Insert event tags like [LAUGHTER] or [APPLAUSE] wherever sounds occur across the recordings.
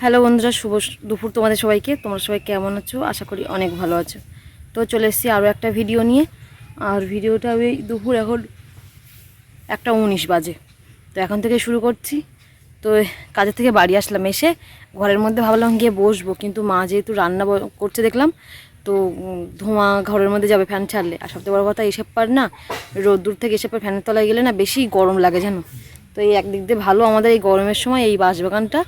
Hello বন্ধুরা, শুভ দুপুর তোমাদের সবাইকে। তোমরা সবাই কেমন আছো? আশা করি অনেক ভালো আছো। তো চলে এসেছি আরও একটা ভিডিও নিয়ে। আর ভিডিওটা ওই দুপুর এখন একটা উনিশ বাজে। তো এখন থেকে শুরু করছি। তো কাজের থেকে বাড়ি আসলাম এসে। ঘরের মধ্যে ভাবলাম গিয়ে বসবো, কিন্তু মা যেহেতু রান্না করছে দেখলাম, তো ধোঁয়া ঘরের মধ্যে যাবে ফ্যান ছাড়লে। আর সবথেকে বড় কথা এসে পার না, রোদ্দুর থেকে এসে পার ফ্যানের তলায় গেলে না বেশি গরম লাগে জানো? তো এই একদিক দিয়ে ভালো আমাদের এই গরমের সময় এই বাঁশবাগানটা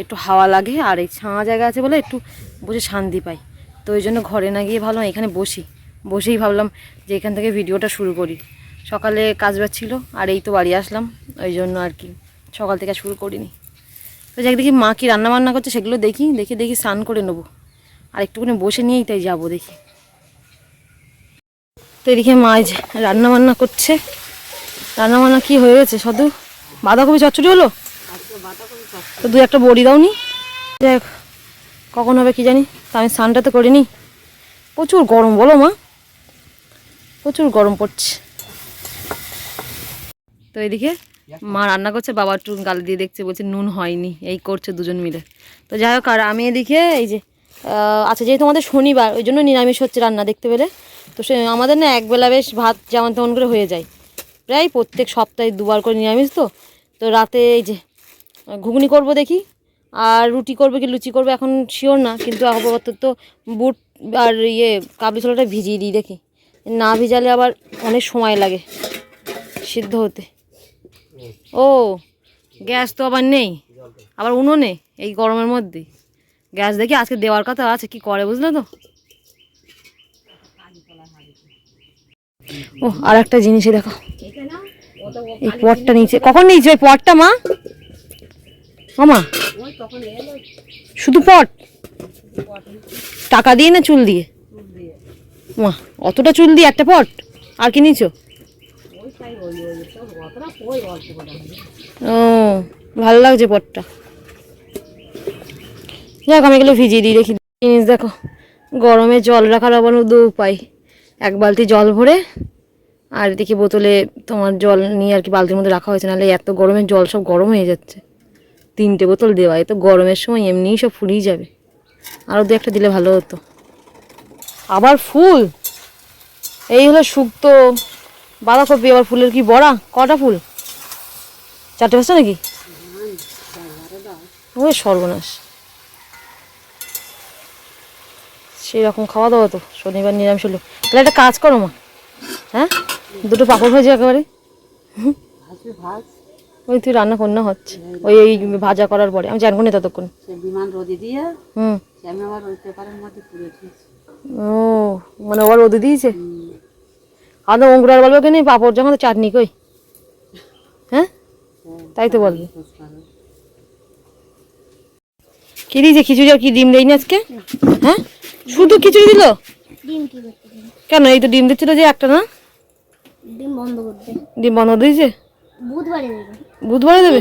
একটু হাওয়া লাগে আর এই ছাঁয়া জায়গা আছে বলে একটু বসে শান্তি পাই। তো ওই জন্য ঘরে না গিয়ে ভাবলাম এখানে বসি। বসেই ভাবলাম যে এখান থেকে ভিডিওটা শুরু করি। সকালে কাজ ছিল, আর এই তো বাড়ি আসলাম। ওই জন্য আর কি সকাল থেকে শুরু করিনি। তো যাক দেখি মা কি রান্না বান্না করছে সেগুলো দেখি, দেখে, দেখি স্নান করে নেব। আর একটুখানি বসে নিয়েই তাই যাব দেখি। তো এদিকে মা এই যে রান্না বান্না করছে। রান্না বান্না কি হয়ে গেছে শুধু বাঁধাকপি চচ্চড়ি হলো? তো দু একটা বড়ি দাও দাওনি দেখ কখন হবে কি জানি, তা আমি স্নানটা তো করিনি। প্রচুর গরম, বলো মা। প্রচুর গরম পড়ছে। তো এদিকে মা রান্না করছে, বাবা একটু গাল দিয়ে দেখছে, বলছে নুন হয়নি, এই করছে দুজন মিলে। তো যাই হোক, আর আমি এদিকে এই যে আচ্ছা যেহেতু আমাদের শনিবার, ওই জন্য নিরামিষ হচ্ছে রান্না দেখতে পেলে। তো সে, আমাদের না একবেলা বেশ ভাত যেমন তেমন করে হয়ে যায়। প্রায় প্রত্যেক সপ্তাহে দুবার করে নিরামিষ তো। তো রাতে এই যে ঘুগনি করব দেখি। আর রুটি করবে কি লুচি করবে এখন শিওর না, কিন্তু আপাতত তো বুট আর ইয়ে কাবলি ছোলাটা ভিজিয়ে দিই দেখি। না ভিজালে আবার অনেক সময় লাগে সিদ্ধ হতে। ও, গ্যাস তো আবার নেই, আবার উনুনে, এই গরমের মধ্যে। গ্যাস দেখি আজকে দেওয়ার কথা আছে, কি করে বুঝলে তো? ও আর একটা জিনিসই দেখো। এই পটটা নিচে, কখন নিয়েছে? ওই পটটা মা? মামা, শুধু পট। টাকা দিয়ে না চুল দিয়ে? মা, অতটা চুল দিয়ে একটা পট? আর কি নিয়েছো ও, ভালো লাগছে পটটা। যাক, আমি এগুলো ভিজিয়ে দিই। দেখি জিনিস দেখো, গরমে জল রাখার আবার দু উপায়। এক বালতি জল ভরে, আর দেখি বোতলে তোমার জল নিয়ে আর কি বালতির মধ্যে রাখা হয়েছে। নাহলে এত গরমে জল সব গরম হয়ে যাচ্ছে। তিনটে বোতল দেওয়া এ তো গরমের সময় এমনিই সব ফুরিয়ে যাবে। আরও দু একটা দিলে ভালো হতো। আবার ফুল? এই হলো শুক্তো বাঁধাকপি, আবার ফুলের কি বড়া? কটা ফুল? চারটে পাঁচটা নাকি? ওই সর্বনাশ। সেই রকম খাওয়া দাওয়া তো, শনিবার নিরামিষ হলো। তাহলে একটা কাজ করো মা হ্যাঁ? দুটো পাঁপড় ভাজি একেবারে। হুম। ওই তুই রান্না কর না হচ্ছে। ওই এই ভাজা করার পরে। আমি জানব না ততক্ষণ। সে বিমান রোদে দিয়ে হুম। আমি আবার ওই পেপারের মধ্যে পুড়ে দিয়েছি। ও মানে ওবার রোদে দিয়েছে? আদৌ অঙ্কুরার বলবে কি নেই পাঁপড় যখন তো চাটনি কই? হ্যাঁ? তাই তো বলবে। কি দিয়েছে? খিচুড়ি আর কি ডিম দেয়নি আজকে? হ্যাঁ? শুধু খিচুড়ি দিল? ডিম কি করতে কেন? এই তো ডিম দিচ্ছিল যে একটা না? ডিম বন্ধ করতে। ডিম বন্ধ দিয়েছে? বুধবারে দেবে। বুধবারে দেবে?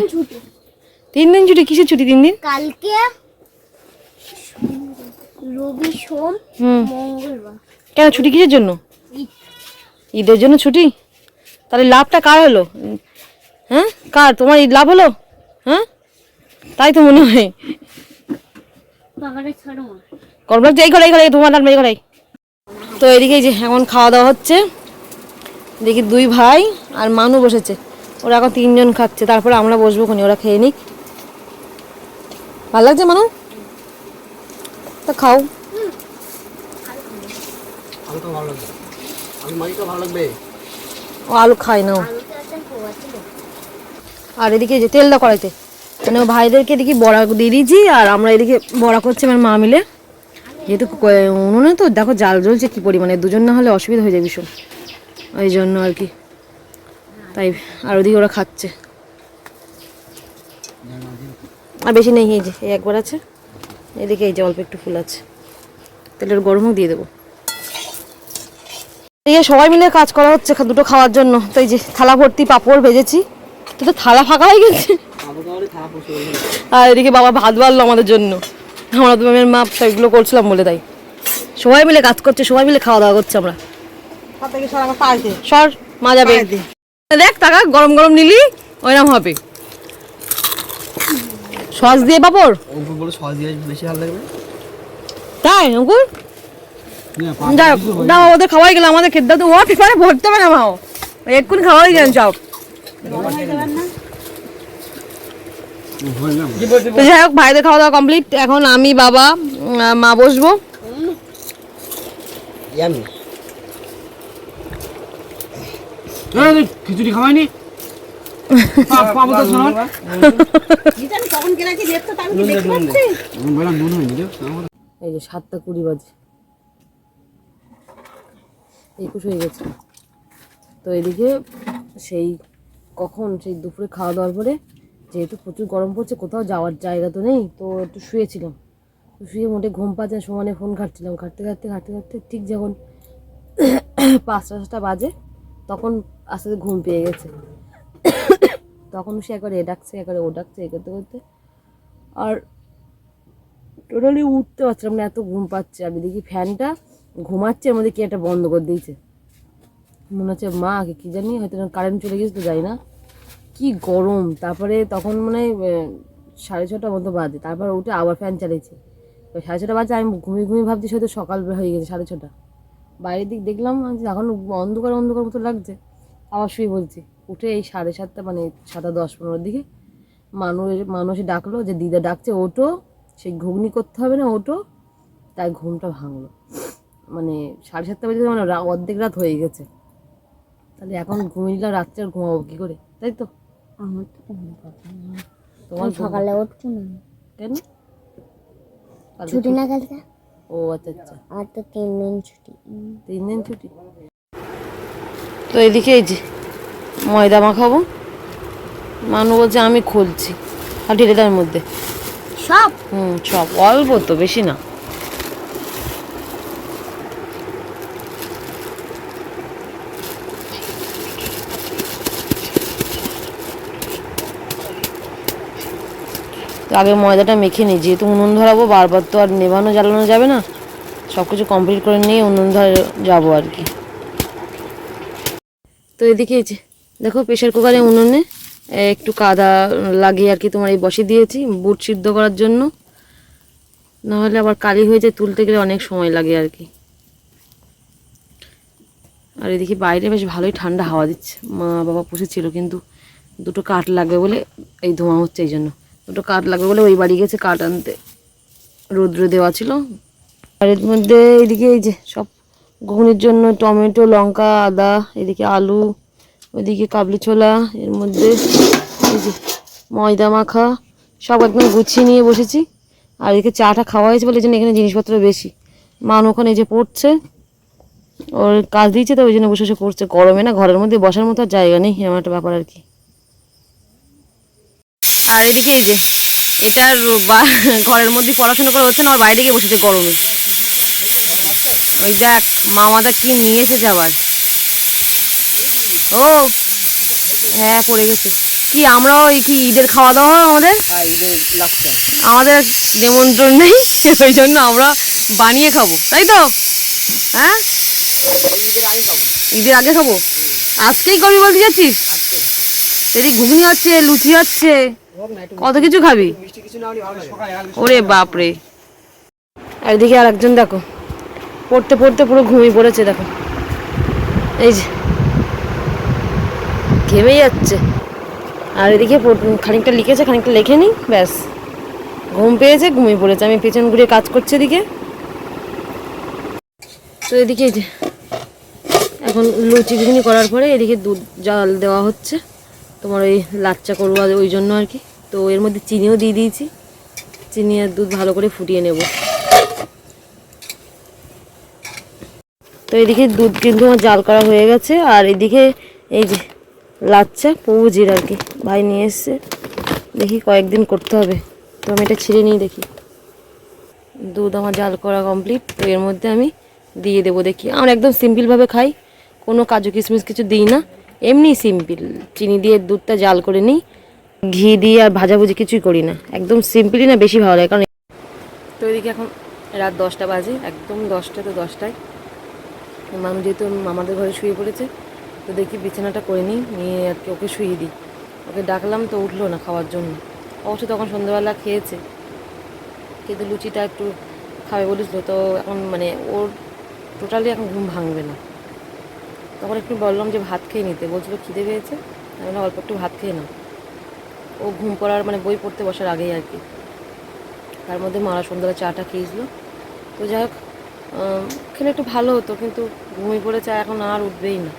তিন দিন ছুটি। কিসের ছুটি তিন দিন? কালকে রবি সোম মঙ্গলবার। কেন ছুটি কিসের জন্য? ঈদের জন্য ছুটি? তাহলে লাভটা কার হলো? হ্যাঁ? কার? তোমার ঈদ লাভ হলো? হ্যাঁ? তাই তো মনে হয়। মা। কর্মরাজ এই ঘরে এই ঘরে তোমার লাগবে এই ঘরে। তো এদিকে যে এখন খাওয়া দাওয়া হচ্ছে। দেখি দুই ভাই আর মানু বসেছে। ওরা এখন তিনজন খাচ্ছে তারপরে আমরা বসবো কোনি ওরা খেয়ে নিক। ভালো লাগছে মানু? তা খাও। ও আলু খায় না আর এদিকে যে তেলটা করাইতে মানে ও ভাইদেরকে এদিকে বড়া দিয়ে দিয়েছি আর আমরা এদিকে বড়া করছি আমার মা মিলে। যেহেতু উনুনে তো দেখো জাল জ্বলছে কি পরিমাণে দুজন না হলে অসুবিধা হয়ে যায় ভীষণ। ওই জন্য আর কি। তাই আর ওদিকে ওরা খাচ্ছে। আর বেশি নেই এই যে এই একবার আছে। এদিকে এই যে অল্প একটু ফুল আছে। তেলের গরমও দিয়ে দেবো। এই সবাই মিলে কাজ করা হচ্ছে দুটো খাওয়ার জন্য। তো এই যে থালা ভর্তি পাঁপড় ভেজেছি। তো তো থালা ফাঁকা হয়ে গেছে। তাহলে আর এদিকে বাবা ভাত বাড়লো আমাদের জন্য। আমরা তো ম্যামের মা সেগুলো করছিলাম বলে তাই। সবাই মিলে কাজ করছে সবাই মিলে খাওয়া দাওয়া করছে আমরা। সর মা যাবে। দেখ টাকা গরম গরম নিলি ওইরকম হবে। সস দিয়ে পাপড়? অঙ্কুর বলে সস দিয়ে বেশি ভালো লাগবে। তাই অঙ্কুর? দাও ওদের খাওয়াই গেল আমাদের খেতে দাও তো ও পেপারে ভরতে হবে না মাও এক্ষুনি খাওয়াই গেলেন সব তো যাই হোক ভাইদের খাওয়া দাওয়া কমপ্লিট এখন আমি বাবা মা বসবো। ইয়ামি খিচুড়ি খাওয়াইনি পাবো তো শোনো কখন গেলাছি দেখতো তো আমি কি দেখতে পাচ্ছি বললাম নুন [LAUGHS] এই যে সাতটা কুড়ি বাজে। একুশ হয়ে গেছে। তো এদিকে সেই কখন সেই দুপুরে খাওয়া দাওয়ার পরে যেহেতু প্রচুর গরম পড়ছে কোথাও যাওয়ার জায়গা তো নেই তো একটু শুয়েছিলাম। তো শুয়ে মোটে ঘুম পাচ্ছে সমানে ফোন ঘাটছিলাম। ঘাটতে ঘাটতে ঘাটতে ঘাটতে ঠিক যখন [CLEARS THROAT] পাঁচটা সাতটা বাজে তখন আস্তে আস্তে ঘুম পেয়ে গেছে। তখন সে একবারে এ ডাকছে, একবারে ও ডাকছে, এ করতে করতে। আর টোটালি উঠতে পারছিলাম না এত ঘুম পাচ্ছে। আমি দেখি ফ্যানটা ঘুমাচ্ছে, এর মধ্যে কি একটা বন্ধ করে দিয়েছে। মনে হচ্ছে, মা কি কি জানি, হয়তো কারেন্ট চলে গেছে, তো যাই না। কি গরম। তারপরে তখন মনে সাড়ে ছটা মতো বাজে। তারপর উঠে আবার ফ্যান চালিয়েছে। সাড়ে ছটা বাজে, আমি ঘুমিয়ে ঘুমিয়ে ভাবছি হয়তো সকাল হয়ে গেছে সাড়ে ছটা বাইরের দিক দেখলাম এখন অন্ধকার অন্ধকার মতো লাগছে। আবার শুয়ে বলছি উঠে এই সাড়ে সাতটা মানে সাতটা দশ পনেরোর দিকে মানুষ মানুষ ডাকলো যে দিদা ডাকছে ওটো সেই ঘুগনি করতে হবে না ওটো তাই ঘুমটা ভাঙলো। মানে সাড়ে সাতটা বাজে মানে অর্ধেক রাত হয়ে গেছে। তাহলে এখন ঘুমিয়ে রাত্রে আর ঘুমাবো কী করে? তাই তো? আমার। তোমার সকালে উঠছো না। কেন? ছুটি না কালকে? ও আচ্ছা আচ্ছা। আর তো তিন দিন ছুটি। তিন দিন ছুটি? তো এদিকে এই যে ময়দা মাখাবো। মানু বলছে আমি খুলছি। আর ঢেলে দেওয়ার মধ্যে। সব? হুম সব। অল্প তো বেশি না। আগে ময়দাটা মেখে নিই যেহেতু উনুন ধরাবো, বারবার তো আর নেভানো, জ্বালানো যাবে না। সব কিছু কমপ্লিট করে নিয়ে উনুন ধরে যাব আর কি। তো এদিকে দেখো প্রেশার কুকারে উনুনে একটু কাদা লাগিয়ে আর কি তোমার এই বসে দিয়েছি, বুট সিদ্ধ করার জন্য। নাহলে আবার কালি হয়ে যায়, তুলতে গেলে অনেক সময় লাগে আর কি। আর এদিকে বাইরে বেশ ভালোই ঠান্ডা হাওয়া দিচ্ছে। মা বাবা পুষেছিল, কিন্তু দুটো কাঠ লাগবে বলে এই ধোঁয়া হচ্ছে এই জন্য। দুটো কাঠ লাগবে বলে ওই বাড়ি গেছে কাঠ আনতে। রৌদ্র দেওয়া ছিল। আর এর মধ্যে এদিকে এই যে সব ঘুগনির জন্য টমেটো, লঙ্কা, আদা, এদিকে আলু ওইদিকে কাবলি ছোলা, এর মধ্যে এই যে ময়দা মাখা, সব একদম গুছিয়ে নিয়ে বসেছি। আর এদিকে চাটা খাওয়া হয়েছে বলে এই জন্য এখানে জিনিসপত্র বেশি। মান ওখানে যে পড়ছে, ওর কাজ দিয়েছে তো ওই জন্য বসে বসে করছে। গরমে না ঘরের মধ্যে বসার মতো জায়গা নেই এরকম একটা ব্যাপার আর কি। আর এদিকে এই যে এটা রো- বা- ঘরের মধ্যে পড়াশোনা করে হচ্ছে না আর বাইরে গিয়ে বসেছে গরমে। ওই দেখ মামাদা কি নিয়ে এসেছে আবার ও হ্যাঁ পড়ে গেছে। কি আমরাও কি ঈদের খাওয়া দাওয়া আমাদের? হ্যাঁ ঈদের আমাদের নিমন্ত্রণ নেই ওই জন্য আমরা বানিয়ে খাব তাই তো? হ্যাঁ? ঈদের আগে খাব? আজকেই করবি বলতে যাচ্ছিস? এদিকে ঘুগনি হচ্ছে লুচি হচ্ছে কত কিছু খাবি? ওরে বাপরে। এদিকে আর একজন দেখো, পড়তে পড়তে পুরো ঘুমিয়ে পড়েছে, দেখো। এই যে, ঘেমে যাচ্ছে। আর এদিকে খানিকটা লিখেছে, খানিকটা লেখে নি ব্যাস। ঘুম পেয়েছে, ঘুমিয়ে পড়েছে। আমি পেছন ঘুরিয়ে কাজ করছি এদিকে। তো এদিকে যে, এখন লুচি ঘুগনি করার পরে এদিকে দুধ, জাল দেওয়া হচ্ছে। তোমার ওই লাচ্চা করব ওই জন্য আর কি। তো এর মধ্যে চিনিও দিয়ে দিয়েছি। চিনি আর দুধ ভালো করে ফুটিয়ে নেব। তো এদিকে দুধ কিন্তু আমার জাল করা হয়ে গেছে। আর এদিকে এই যে লাচ্চা পৌজির আর কি ভাই নিয়ে এসছে। দেখি কয়েকদিন করতে হবে। তো আমি এটা ছিঁড়ে নিই দেখি। দুধ আমার জাল করা কমপ্লিট তো এর মধ্যে আমি দিয়ে দেবো দেখি। আমরা একদম সিম্পলভাবে খাই। কোনো কাজু কিশমিশ কিছু দিই না। এমনি সিম্পল, চিনি দিয়ে দুধটা জাল করে নিই। ঘি দিয়ে আর ভাজাভুজি কিছুই করি না। একদম সিম্পলই না, বেশি ভালো লাগে। কারণ তো এদিকে এখন রাত দশটা বাজে, একদম দশটা তো দশটায়। মানুষ যেহেতু মামাদের ঘরে শুয়ে পড়েছে, তো দেখি বিছানাটা করে নিই, নিয়ে আর কি ওকে শুয়ে দিই। ওকে ডাকলাম তো উঠল না খাওয়ার জন্য। অবশ্য তখন সন্ধ্যাবেলা খেয়েছে। কিন্তু লুচিটা একটু খাবে বলেছিল, তো এখন মানে ওর টোটালি এখন ঘুম ভাঙবে না। তখন একটু বললাম যে ভাত খেয়ে নিতে। বলছিল, খিদে পেয়েছে। আমি অল্প একটু ভাত খেয়ে নাও। ও ঘুম পড়ার মানে বই পড়তে বসার আগেই আর কি। তার মধ্যে মারা সন্ধ্যাবেলা চাটা খেয়েছিল। তো যাই হোক খেলে একটু ভালো হতো, কিন্তু ঘুমিয়ে চা এখন আর উঠবেই না।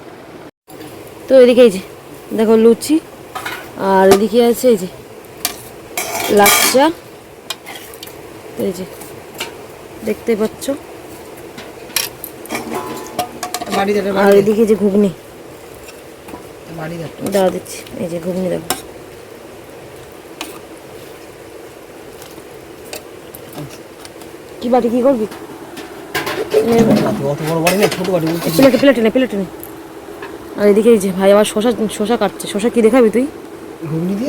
তো এদিকে এই যে, দেখো লুচি, আর এদিকে আছে এই যে, লাচ্চা। এই যে, দেখতে পাচ্ছ? আর এদিকে যে ঘুগনি। বাড়ি দিচ্ছি এই যে ঘুগনি দেখো কি বাটি কি করবি? বড় বাড়ি প্লেটে প্লেটে নে প্লেটে নে। আর এদিকে এই যে ভাই আবার শশা শশা কাটছে। শশা কি দেখাবি তুই?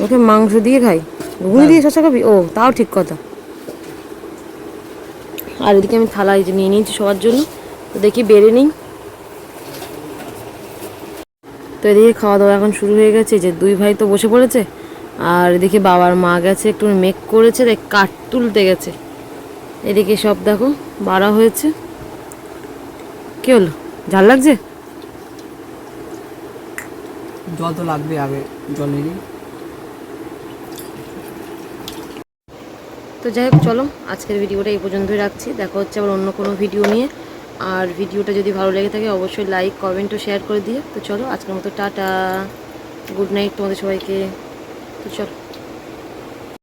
ওকে মাংস দিয়ে খাই। ঘুগনি দিয়ে শশা খাবি? ও তাও ঠিক কথা। আর এদিকে আমি থালা এই যে নিয়ে নিয়েছি সবার জন্য। তো দেখি বেড়ে নিই। তো এদিকে খাওয়া দাওয়া এখন শুরু হয়ে গেছে যে দুই ভাই তো বসে পড়েছে আর এদিকে বাবার মা গেছে একটু মেক করেছে দেখ কাঠ তুলতে গেছে। এদিকে সব দেখো বাড়া হয়েছে। কি হলো? ঝাল লাগছে? জল তো লাগবে আগে জল নিয়ে তো যাই হোক চলো আজকের ভিডিওটা এই পর্যন্তই রাখছি। দেখা হচ্ছে আবার অন্য কোনো ভিডিও নিয়ে। আর ভিডিওটা যদি ভালো লেগে থাকে, অবশ্যই লাইক কমেন্ট ও শেয়ার করে দিও। তো চলো, আজকের মতো টাটা। গুড নাইট তোমাদের সবাইকে। তো চলো।